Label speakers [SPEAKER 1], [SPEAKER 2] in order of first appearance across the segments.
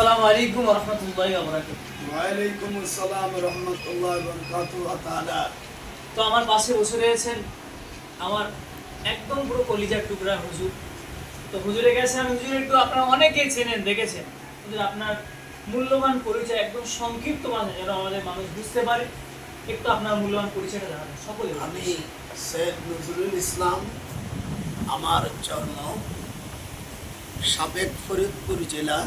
[SPEAKER 1] আসসালামু আলাইকুম রহমতুল্লাহ বরাকাত
[SPEAKER 2] ওয়ালাইকুম আসসালাম রহমতুল্লাহ বরকাতুহ তাআলা।
[SPEAKER 1] তো আমার পাশে বসে রয়েছেন আমার একদম পুরো কলিজার টুকরা হুজুর। তো হুজুরের কাছে আমি হুজুর একটু আপনারা অনেকেই চেনেন দেখেছেন। হুজুর আপনার মূল্যবান পরিচয় একদম সংক্ষিপ্ত ভাষায় যেন আমাদের মানুষ বুঝতে পারে। একটু আপনার মূল্যবান পরিচয়টা জানাবেন সকলে
[SPEAKER 2] আমি সৈয়দ নজরুল ইসলাম আমার জন্ম সাবেক ফরিদপুর জেলা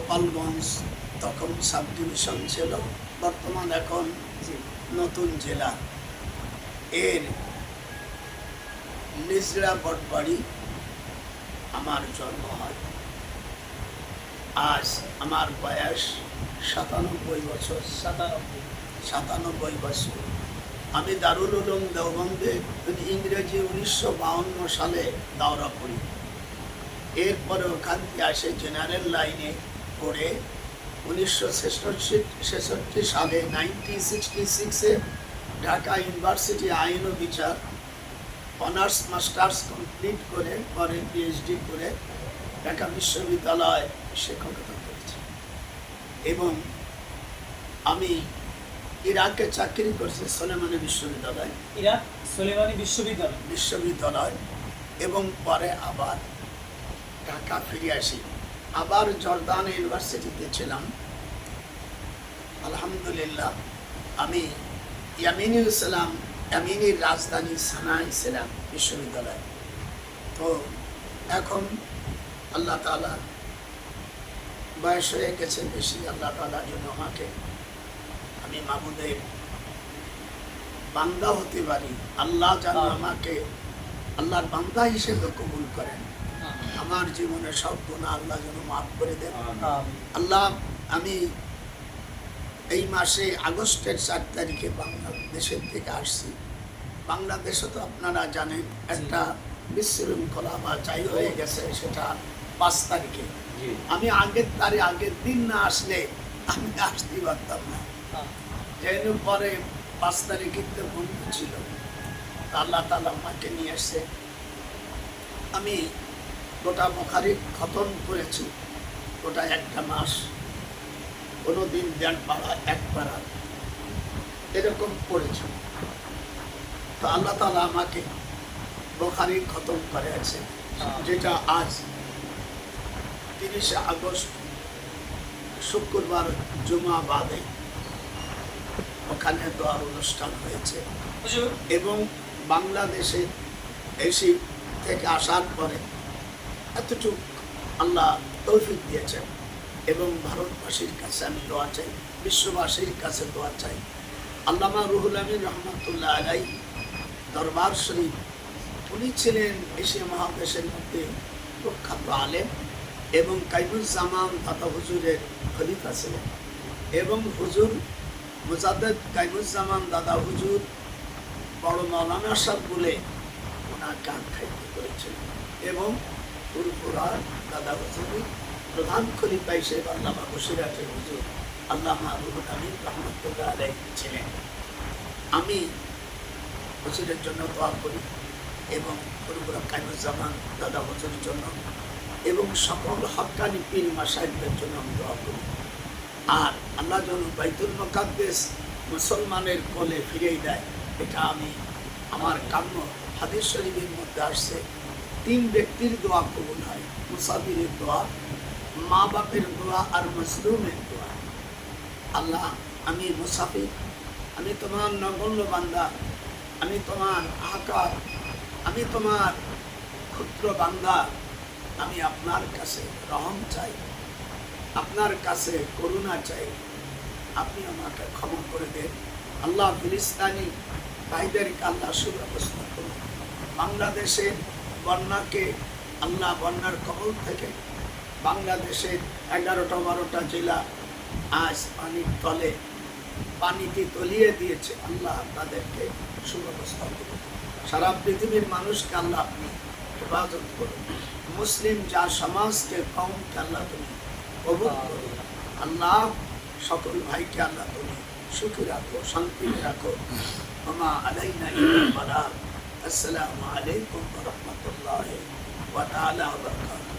[SPEAKER 2] গোপালগঞ্জ তখন সাব ডিভিশন ছিল, বর্তমান এখন নতুন জেলা, এর নিজরা বটবাড়ি আমার জন্ম হয়। আজ আমার বয়স সাতানব্বই বছর,
[SPEAKER 1] সাতানব্বই
[SPEAKER 2] সাতানব্বই বছর। আমি দারুল উলুম দেওবন্দে ইংরেজি উনিশশো বাউন্ন সালে দাওরা করি এরপরে ওখান থেকে আসে জেনারেল লাইনে পড়ে উনিশশো ছেষট্টি সালে নাইনটিন সিক্সটি সিক্সে ঢাকা ইউনিভার্সিটি আইন ও বিচার অনার্স মাস্টার্স কমপ্লিট করে পরে পিএইচডি করে ঢাকা বিশ্ববিদ্যালয় শিক্ষকতা করেছি। এবং আমি ইরাকে চাকরি করছি সোলেমানি বিশ্ববিদ্যালয়।
[SPEAKER 1] এরা সোলেমানি বিশ্ববিদ্যালয়।
[SPEAKER 2] বিশ্ববিদ্যালয়। এবং পরে আবার ঢাকা ফিরে আসি। আবার জর্দান ইউনিভার্সিটিতে ছিলাম। আলহামদুলিল্লাহ আমি ইয়ামিনুল ইসলাম ইয়ামিনের রাজধানী সানায় ছিলাম বিশ্ববিদ্যালয়। তো এখন আল্লাহ তালা বয়স হয়ে গেছে বেশি আল্লাহ তালার জন্য আমাকে আমি মামুদের বান্দা হতে পারি। আল্লাহ যেন আমাকে আল্লাহর বান্দা হিসেবে কবুল করেন। আমার জীবনে সব গুণা আল্লাহ যেন মাফ করে দেন। আল্লাহ আমি এই মাসে আগস্টের চার তারিখে বাংলাদেশের থেকে আসছি। বাংলাদেশে তো আপনারা জানেন একটা বিশৃঙ্খলা বা যাই হয়ে গেছে সেটা পাঁচ তারিখে। আমি আগের তারিখ আগের দিন না আসলে আমি আসতে পারতাম না। যেন পরে পাঁচ তারিখে তো বন্ধু ছিল। আল্লাহ তালা আমাকে নিয়ে এসছে। আমি গোটা মুখারি খতম করেছি। গোটা একটা মাস। কোনো দিন দেড় পাড়া এক পাড়া এরকম করেছি। তো আল্লাহ তালা আমাকে বোখারি খতম করে আছে যেটা আজ তিরিশে আগস্ট শুক্রবার জুমা বাদে ওখানে দোয়ার অনুষ্ঠান হয়েছে। এবং বাংলাদেশে এসি থেকে আসার পরে এতটুকু আল্লাহ তৌফিক দিয়েছেন এবং ভারতবাসীর কাছে আমি দোয়া চাই, বিশ্ববাসীর কাছে দোয়া চাই। আল্লামা রুহুল আমিন রহমতুল্লাহ আলাই দরবার শরীফ, উনি ছিলেন এশিয়া মহাদেশের মধ্যে প্রখ্যাত আলেম এবং কাইমুজ্জামান দাদা হুজুরের খলিফা ছিলেন এবং হুজুর মুজাদ্দেদ কাইমুজ্জামান দাদা হুজুর বড় মৌলানা সাহ বলে ওনার গান খাইতে করেছিলেন এবং প্রধান আল্লামা ছিলেন আমি হুজুরের জন্য দোয়া করি এবং কাইমুজ্জামান দাদা হুজুরের জন্য এবং সকল হকানি পীর মাসাইদের জন্য আমি দোয়া করি। আর আল্লাহ যেন বাইতুল মোকাদ্দেস মুসলমানের কোলে ফিরিয়ে দেয়, এটা আমি আমার কাম্য হাদিস শরীফের মধ্যে আসছে। তিন ব্যক্তির দোয়া কবুল হয়, মুসাফিরের দোয়া মা বাপের দোয়া আর মসলুমের দোয়া। আল্লাহ, আমি মুসাফির, আমি তোমার নগণ্য বান্দা, আমি তোমার আকার আমি তোমার ক্ষুদ্র বান্দা, আমি আপনার কাছে রহম চাই, আপনার কাছে করুণা চাই। আপনি আমাকে ক্ষমা করে দেন। আল্লাহ ফিলিস্তানি ভাইদেরকে আল্লাহ সুব্যবস্থা করুন। বাংলাদেশের বন্যাকে আল্লাহ বন্যার কবল থেকে বাংলাদেশের এগারোটা বারোটা জেলা আজ পানির তলে, পানিতে তলিয়ে দিয়েছে আল্লাহ তাদেরকে সুব্যবস্থা করুন। সারা পৃথিবীর মানুষকে আল্লাহ আপনি হেফাজত করুন। মুসলিম যা সমাজকে কমকে আল্লাহ তুমি করুন আল্লাহ সকল ভাইকে আল্লাহ তুমি সুখী রাখো শান্তি রাখো। আমা আলাইনা ইল্লাল বালাগ আসসালামু আলাইকুম ওয়া রাহমাতুল্লাহি ওয়া তাআলা ওয়া বারাকাতুহু